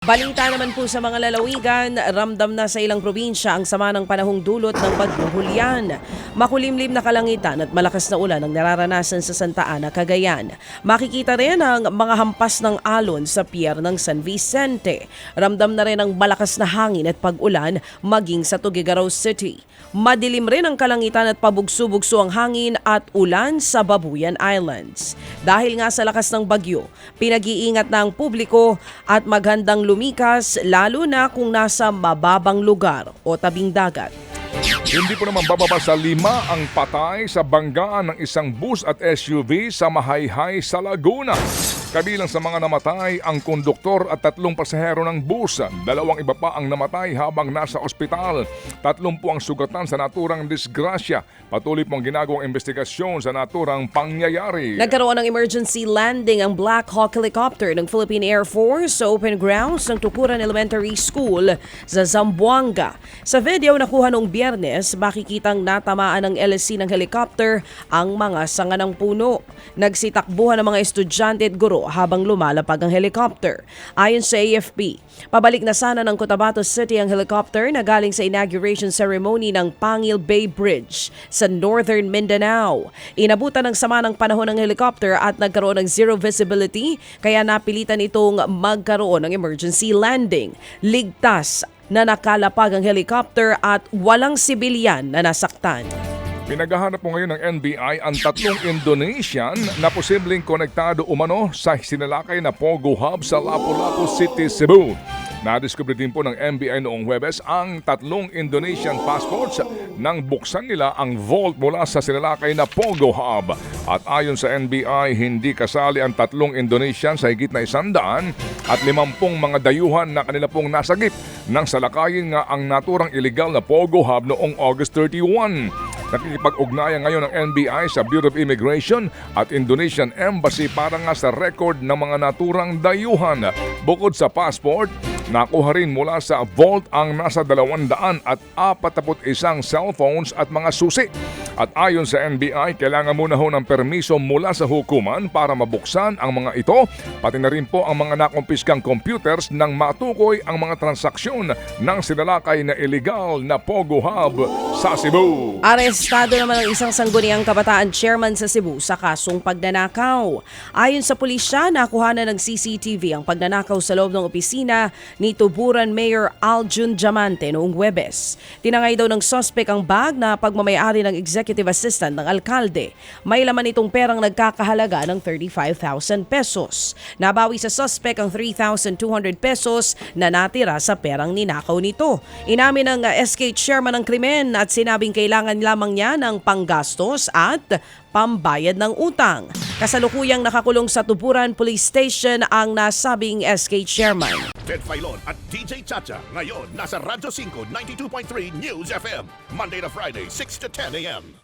Balita naman po sa mga lalawigan, ramdam na sa ilang probinsya ang sama ng panahong dulot ng bagyong Hulyan. Makulimlim na kalangitan at malakas na ulan ang nararanasan sa Santa Ana, Cagayan. Makikita rin ang mga hampas ng alon sa pier ng San Vicente. Ramdam na rin ang malakas na hangin at pag-ulan maging sa Tuguegarao City. Madilim rin ang kalangitan at pabugso-bugso ang hangin at ulan sa Babuyan Islands. Dahil nga sa lakas ng bagyo, pinag-iingat na ang publiko at maghandang lumikas lalo na kung nasa mababang lugar o tabing dagat. Hindi po naman bababa sa lima ang patay sa banggaan ng isang bus at SUV sa Mahayhay sa Laguna. Kabilang sa mga namatay ang konduktor at tatlong pasahero ng bus. Dalawang iba pa ang namatay habang nasa ospital. Tatlong po ang sugatan sa naturang disgrasya. Patuloy pong ginagawang investigasyon sa naturang pangyayari. Nagkaroon ng emergency landing ang Black Hawk helicopter ng Philippine Air Force sa open grounds ng Tukuran Elementary School sa Zamboanga. Sa video nakuha noong biyernes, makikitang natamaan ng LSC ng helicopter ang mga sanga ng puno. Nagsitakbuhan ng mga estudyante at guro habang lumalapag ang helicopter. Ayon sa AFP, pabalik na sana ng Cotabato City ang helicopter na galing sa inauguration ceremony ng Pangil Bay Bridge sa Northern Mindanao. Inabutan ng sama ng panahon ng helicopter at nagkaroon ng zero visibility kaya napilitan itong magkaroon ng emergency landing. Ligtas na nakalapag ang helicopter at walang sibilyan na nasaktan. Pinaghahanap po ngayon ng NBI ang tatlong Indonesian na posibleng konektado umano sa sinalakay na Pogo Hub sa Lapu-Lapu City, Cebu. Nadiskubre din po ng NBI noong Huwebes ang tatlong Indonesian passports nang buksan nila ang vault mula sa sinalakay na Pogo Hub. At ayon sa NBI, hindi kasali ang tatlong Indonesian sa higit na isandaan at limampung mga dayuhan na kanila pong nasagip nang salakayin nga ang naturang illegal na Pogo Hub noong August 31. Nakikipag-ugnayan ngayon ng NBI sa Bureau of Immigration at Indonesian Embassy para nga sa record ng mga naturang dayuhan. Bukod sa passport, nakuha rin mula sa vault ang nasa 200 at 41 cellphones at mga susi. At ayon sa NBI, kailangan muna ho ng permiso mula sa hukuman para mabuksan ang mga ito, pati na rin po ang mga nakumpiskang computers nang matukoy ang mga transaksyon ng sinalakay na illegal na Pogo Hub sa Cebu. Arestado naman ang isang sangguniang kabataan chairman sa Cebu sa kasong pagnanakaw. Ayon sa pulisya, nakuha na ng CCTV ang pagnanakaw sa loob ng opisina ni Tuburan Mayor Aljun Diamante noong Webes. Tinangay daw ng sospek ang bag na pagmamayari ng executive assistant ng alkalde. May laman itong perang nagkakahalaga ng 35,000 pesos. Nabawi sa sospek ang 3,200 pesos na natira sa perang ninakaw nito. Inamin ng uh, SK chairman ng krimen at sinabing kailangan lamang niya ng panggastos at pambayad ng utang. Kasalukuyang nakakulong sa Tuburan Police Station ang nasabing SK chairman. Ted Filon at DJ Chacha. Ngayon, nasa Radyo 5, 92.3 News FM. Monday to Friday, 6 to 10 a.m.